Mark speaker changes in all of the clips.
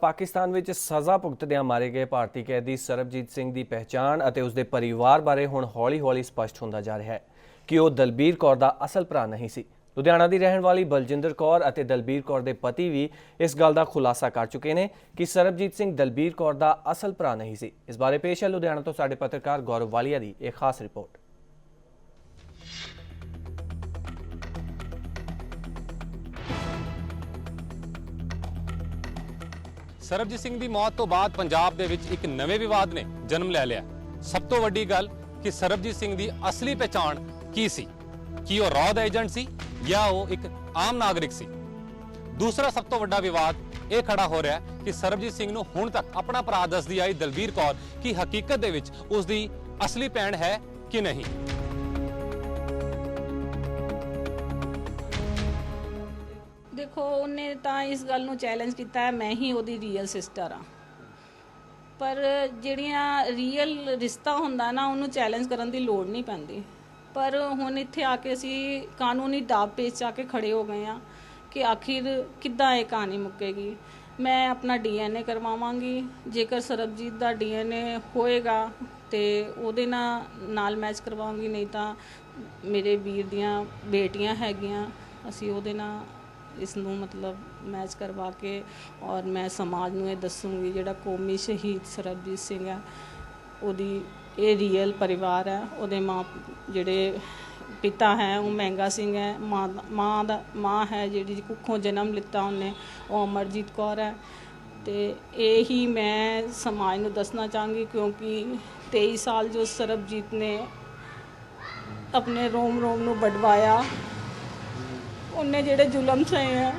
Speaker 1: ਪਾਕਿਸਤਾਨ ਵਿੱਚ ਸਜ਼ਾ ਭੁਗਤਦਿਆਂ ਮਾਰੇ ਗਏ ਭਾਰਤੀ ਕੈਦੀ ਸਰਬਜੀਤ ਸਿੰਘ ਦੀ ਪਹਿਚਾਣ ਅਤੇ ਉਸ ਦੇ ਪਰਿਵਾਰ ਬਾਰੇ ਹੁਣ ਹੌਲੀ-ਹੌਲੀ ਸਪਸ਼ਟ ਹੁੰਦਾ ਜਾ ਰਿਹਾ ਹੈ ਕਿ ਉਹ ਦਲਬੀਰ ਕੌਰ ਦਾ ਅਸਲ ਭਰਾ ਨਹੀਂ ਸੀ। ਲੁਧਿਆਣਾ ਦੀ ਰਹਿਣ ਵਾਲੀ ਬਲਜਿੰਦਰ ਕੌਰ ਅਤੇ ਦਲਬੀਰ ਕੌਰ ਦੇ ਪਤੀ ਵੀ ਇਸ ਗੱਲ ਦਾ ਖੁਲਾਸਾ ਕਰ ਚੁੱਕੇ ਨੇ ਕਿ ਸਰਬਜੀਤ ਸਿੰਘ ਦਲਬੀਰ ਕੌਰ ਦਾ ਅਸਲ ਭਰਾ ਨਹੀਂ ਸੀ। ਇਸ ਬਾਰੇ ਪੇਸ਼ ਹੈ ਲੁਧਿਆਣਾ ਤੋਂ ਸਾਡੇ ਪੱਤਰਕਾਰ ਗੌਰਵ ਵਾਲੀਆ ਦੀ ਇੱਕ ਖਾਸ ਰਿਪੋਰਟ।
Speaker 2: ਸਰਬਜੀਤ ਸਿੰਘ ਦੀ ਮੌਤ ਤੋਂ ਬਾਅਦ ਪੰਜਾਬ ਦੇ ਵਿੱਚ ਇੱਕ ਨਵੇਂ ਵਿਵਾਦ ਨੇ ਜਨਮ ਲੈ ਲਿਆ। ਸਭ ਤੋਂ ਵੱਡੀ ਗੱਲ ਕਿ ਸਰਬਜੀਤ ਸਿੰਘ ਦੀ ਅਸਲੀ ਪਛਾਣ ਕੀ ਸੀ? ਕੀ ਉਹ ਰੌਦ ਏਜੰਟ ਸੀ ਜਾਂ ਉਹ ਇੱਕ ਆਮ ਨਾਗਰਿਕ ਸੀ? ਦੂਸਰਾ ਸਭ ਤੋਂ ਵੱਡਾ ਵਿਵਾਦ ਇਹ ਖੜਾ ਹੋ ਰਿਹਾ ਕਿ ਸਰਬਜੀਤ ਸਿੰਘ ਨੂੰ ਹੁਣ ਤੱਕ ਆਪਣਾ ਭਰਾ ਦੱਸਦੀ ਆਈ ਦਲਬੀਰ ਕੌਰ ਕਿ ਹਕੀਕਤ ਦੇ ਵਿੱਚ ਉਸ ਦੀ ਅਸਲੀ ਭੈਣ ਹੈ ਕਿ ਨਹੀਂ।
Speaker 3: ਦੇਖੋ, ਉਹਨੇ ਤਾਂ ਇਸ ਗੱਲ ਨੂੰ ਚੈਲੰਜ ਕੀਤਾ ਹੈ, ਮੈਂ ਹੀ ਉਹਦੀ ਰੀਅਲ ਸਿਸਟਰ ਆ ਪਰ ਜਿਹੜੀਆਂ ਰੀਅਲ ਰਿਸ਼ਤਾ ਹੁੰਦਾ ਨਾ, ਉਹਨੂੰ ਚੈਲੰਜ ਕਰਨ ਦੀ ਲੋੜ ਨਹੀਂ ਪੈਂਦੀ। ਪਰ ਹੁਣ ਇੱਥੇ ਆ ਕੇ ਅਸੀਂ ਕਾਨੂੰਨੀ ਦਾਅ ਪੇਚ ਆ ਕੇ ਖੜੇ ਹੋ ਗਏ ਆ ਕਿ ਆਖਿਰ ਕਿੱਦਾਂ ਇਹ ਕਹਾਣੀ ਮੁੱਕੇਗੀ। ਮੈਂ ਆਪਣਾ ਡੀਐਨਏ ਕਰਵਾਵਾਂਗੀ। ਜੇਕਰ ਸਰਬਜੀਤ ਦਾ ਡੀਐਨਏ ਹੋਏਗਾ ਤੇ ਉਹਦੇ ਨਾਲ ਨਾਲ ਮੈਚ ਕਰਵਾਵਾਂਗੀ ਨਹੀਂ ਤਾਂ ਮੇਰੇ ਵੀਰ ਦੀਆਂ ਬੇਟੀਆਂ ਹੈਗੀਆਂ, ਅਸੀਂ ਉਹਦੇ ਨਾਲ ਇਸ ਨੂੰ ਮਤਲਬ ਮੈਚ ਕਰਵਾ ਕੇ ਔਰ ਮੈਂ ਸਮਾਜ ਨੂੰ ਇਹ ਦੱਸੂੰਗੀ ਜਿਹੜਾ ਕੌਮੀ ਸ਼ਹੀਦ ਸਰਬਜੀਤ ਸਿੰਘ ਹੈ, ਉਹਦੀ ਇਹ ਰੀਅਲ ਪਰਿਵਾਰ ਹੈ, ਉਹਦੇ ਮਾਂ ਜਿਹੜੇ ਪਿਤਾ ਹੈ, ਉਹ ਮਹਿੰਗਾ ਸਿੰਘ ਹੈ, ਮਾਂ ਮਾਂ ਦਾ, ਮਾਂ ਹੈ ਜਿਹੜੀ ਕੁੱਖੋਂ ਜਨਮ ਲਿੱਤਾ ਉਹਨੇ, ਉਹ ਅਮਰਜੀਤ ਕੌਰ ਹੈ। ਤੇ ਇਹ ਹੀ ਮੈਂ ਸਮਾਜ ਨੂੰ ਦੱਸਣਾ ਚਾਹਾਂਗੀ ਕਿਉਂਕਿ 23 ਸਾਲ ਜੋ ਸਰਬਜੀਤ ਨੇ ਆਪਣੇ ਰੋਮ ਰੋਮ ਨੂੰ ਵਡਵਾਇਆ ਉਹਨੇ ਜਿਹੜੇ ਜ਼ੁਲਮ ਸਹੇ ਹੈ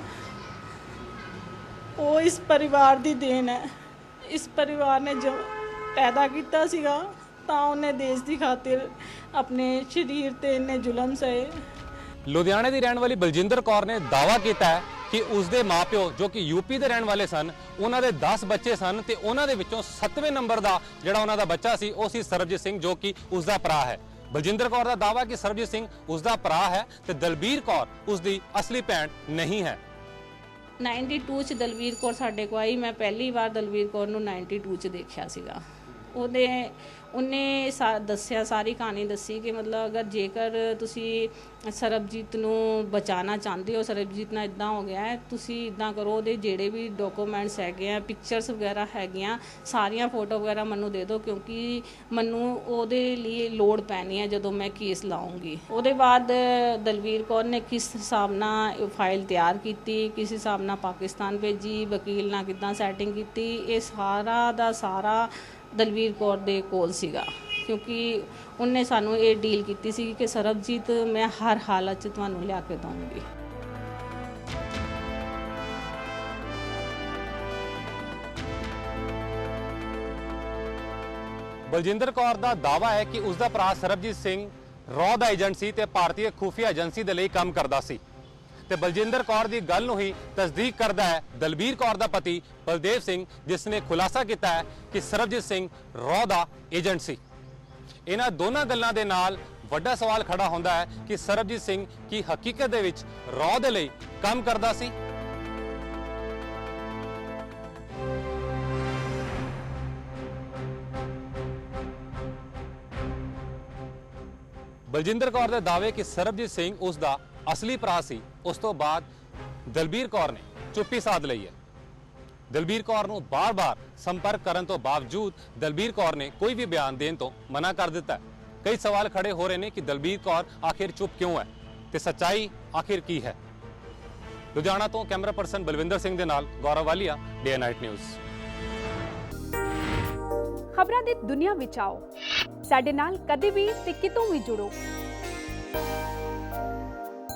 Speaker 3: ਉਹ ਇਸ ਪਰਿਵਾਰ ਦੀ ਦੇਣ ਹੈ। ਇਸ ਪਰਿਵਾਰ ਨੇ ਜੋ ਪੈਦਾ ਕੀਤਾ ਸੀਗਾ, ਤਾਂ ਉਹਨੇ ਦੇਸ਼ ਦੀ ਖਾਤਰ ਆਪਣੇ ਸਰੀਰ ਤੇ ਇੰਨੇ ਜ਼ੁਲਮ ਸਹੇ
Speaker 2: ਲੁਧਿਆਣੇ ਦੀ ਰਹਿਣ ਵਾਲੀ ਬਲਜਿੰਦਰ ਕੌਰ ਨੇ ਦਾਅਵਾ ਕੀਤਾ ਹੈ ਕਿ ਉਸ ਦੇ ਮਾਪਿਓ, ਜੋ ਕਿ ਯੂਪੀ ਦੇ ਰਹਿਣ ਵਾਲੇ ਸਨ, ਉਹਨਾਂ ਦੇ 10 ਬੱਚੇ ਸਨ ਤੇ ਉਹਨਾਂ ਦੇ ਵਿੱਚੋਂ 7ਵੇਂ ਨੰਬਰ ਦਾ ਜਿਹੜਾ ਉਹਨਾਂ ਦਾ ਬੱਚਾ ਸੀ, ਉਹ ਸੀ ਸਰਬਜੀਤ ਸਿੰਘ, ਜੋ ਕਿ ਉਸ ਦਾ ਭਰਾ ਹੈ। ਬਲਜਿੰਦਰ ਕੌਰ ਦਾ ਦਾਅਵਾ ਕਿ ਸਰਬਜੀਤ ਸਿੰਘ ਉਸ ਦਾ ਭਰਾ ਹੈ ਤੇ ਦਲਬੀਰ ਕੌਰ ਉਸ ਦੀ ਅਸਲੀ ਭੈਣ ਨਹੀਂ ਹੈ।
Speaker 3: 92 ਚ ਦਲਵੀਰ ਕੌਰ ਸਾਡੇ ਕੋਲ ਆਈ। ਮੈਂ ਪਹਿਲੀ ਵਾਰ ਦਲਵੀਰ ਕੌਰ ਨੂੰ 92 ਚ ਦੇਖਿਆ ਸੀਗਾ। ਉਹਦੇ ਉਹਨੇ ਸਾ- ਦੱਸਿਆ, ਸਾਰੀ ਕਹਾਣੀ ਦੱਸੀ ਕਿ ਮਤਲਬ ਅਗਰ ਜੇਕਰ ਤੁਸੀਂ ਸਰਬਜੀਤ ਨੂੰ ਬਚਾਉਣਾ ਚਾਹੁੰਦੇ ਹੋ, ਸਰਬਜੀਤ ਨਾਲ ਇਦਾਂ ਹੋ ਗਿਆ ਹੈ, ਤੁਸੀਂ ਇਦਾਂ ਕਰੋ, ਉਹਦੇ ਜਿਹੜੇ ਵੀ ਡਾਕੂਮੈਂਟਸ ਹੈਗੇ ਆ ਪਿਕਚਰਸ ਵਗੈਰਾ ਹੈਗੀਆਂ, ਸਾਰੀਆਂ ਫੋਟੋ ਵਗੈਰਾ ਮੈਨੂੰ ਦੇ ਦਿਓ ਕਿਉਂਕਿ ਮੈਨੂੰ ਉਹਦੇ ਲਈ ਲੋੜ ਪੈਣੀ ਹੈ ਜਦੋਂ ਮੈਂ ਕੇਸ ਲਾਉਂਗੀ। ਉਹਦੇ ਬਾਅਦ ਦਲਵੀਰ ਕੌਰ ਨੇ ਕਿਸ ਹਿਸਾਬ ਨਾਲ ਫਾਈਲ ਤਿਆਰ ਕੀਤੀ, ਕਿਸ ਹਿਸਾਬ ਨਾਲ ਪਾਕਿਸਤਾਨ ਭੇਜੀ, ਵਕੀਲ ਨਾਲ ਕਿਦਾਂ ਸੈਟਿੰਗ ਕੀਤੀ, ਇਹ ਸਾਰਾ ਦਾ ਸਾਰਾ ਦਲਵੀਰ ਕੌਰ ਦੇ ਕੋਲ ਸੀਗਾ, ਕਿਉਂਕਿ ਉਹਨੇ ਸਾਨੂੰ ਇਹ ਡੀਲ ਕੀਤੀ ਸੀ ਕਿ ਸਰਬਜੀਤ ਮੈਂ ਹਰ ਹਾਲਤ 'ਚ ਤੁਹਾਨੂੰ ਲਿਆ ਕੇ ਦਊਂਗੀ।
Speaker 2: ਬਲਜਿੰਦਰ ਕੌਰ ਦਾ ਦਾਅਵਾ ਹੈ ਕਿ ਉਸ ਦਾ ਭਰਾ ਸਰਬਜੀਤ ਸਿੰਘ ਰੌ ਦਾ ਏਜੰਟ ਸੀ ਤੇ ਭਾਰਤੀ ਖੂਫੀਆ ਏਜੰਸੀ ਦੇ ਲਈ ਕੰਮ ਕਰਦਾ ਸੀ। ਤੇ ਬਲਜਿੰਦਰ ਕੌਰ ਦੀ ਗੱਲ ਨੂੰ ਹੀ ਤਸਦੀਕ ਕਰਦਾ ਹੈ ਦਲਬੀਰ ਕੌਰ ਦਾ ਪਤੀ ਬਲਦੇਵ ਸਿੰਘ, ਜਿਸ ਨੇ ਖੁਲਾਸਾ ਕੀਤਾ ਹੈ ਕਿ ਸਰਬਜੀਤ ਸਿੰਘ ਰੌ ਦਾ ਏਜੰਟ ਸੀ। ਇਹਨਾਂ ਦੋਨਾਂ ਗੱਲਾਂ ਦੇ ਨਾਲ ਵੱਡਾ ਸਵਾਲ ਖੜਾ ਹੁੰਦਾ ਹੈ ਕਿ ਸਰਬਜੀਤ ਸਿੰਘ ਕੀ ਹਕੀਕਤ ਦੇ ਵਿੱਚ ਰੌ ਦੇ ਲਈ ਕੰਮ ਕਰਦਾ ਸੀ? ਬਲਜਿੰਦਰ ਕੌਰ ਦੇ ਦਾਅਵੇ ਕਿ ਸਰਬਜੀਤ ਸਿੰਘ ਉਸ ਦਾ ਅਸਲੀ ਭਰਾ ਸੀ, ਉਸ ਤੋਂ ਬਾਅਦ ਦਲਬੀਰ ਕੌਰ ਨੇ ਚੁੱਪੀ ਸਾਧ ਲਈ ਹੈ। ਦਲਬੀਰ ਕੌਰ ਨੂੰ ਬਾਰ-ਬਾਰ ਸੰਪਰਕ ਕਰਨ ਤੋਂ ਬਾਵਜੂਦ ਦਲਬੀਰ ਕੌਰ ਨੇ ਕੋਈ ਵੀ ਬਿਆਨ ਦੇਣ ਤੋਂ ਮਨਾ ਕਰ ਦਿੱਤਾ ਕਈ ਸਵਾਲ ਖੜੇ ਹੋ ਰਹੇ ਨੇ ਕਿ ਦਲਬੀਰ ਕੌਰ ਆਖਿਰ ਚੁੱਪ ਕਿਉਂ ਹੈ ਤੇ ਸੱਚਾਈ ਆਖਿਰ ਕੀ ਹੈ? ਲੁਧਿਆਣਾ ਤੋਂ ਕੈਮਰਾ ਪਰਸਨ ਬਲਵਿੰਦਰ ਸਿੰਘ ਦੇ ਨਾਲ Gaurav Walia, Day Night News.
Speaker 4: ਖਬਰਾਂ ਦੀ ਦੁਨੀਆ ਵਿੱਚ ਆਓ। ਸਾਡੇ ਨਾਲ ਕਦੇ ਵੀ ਤੇ ਕਿਤੋਂ ਵੀ ਜੁੜੋ।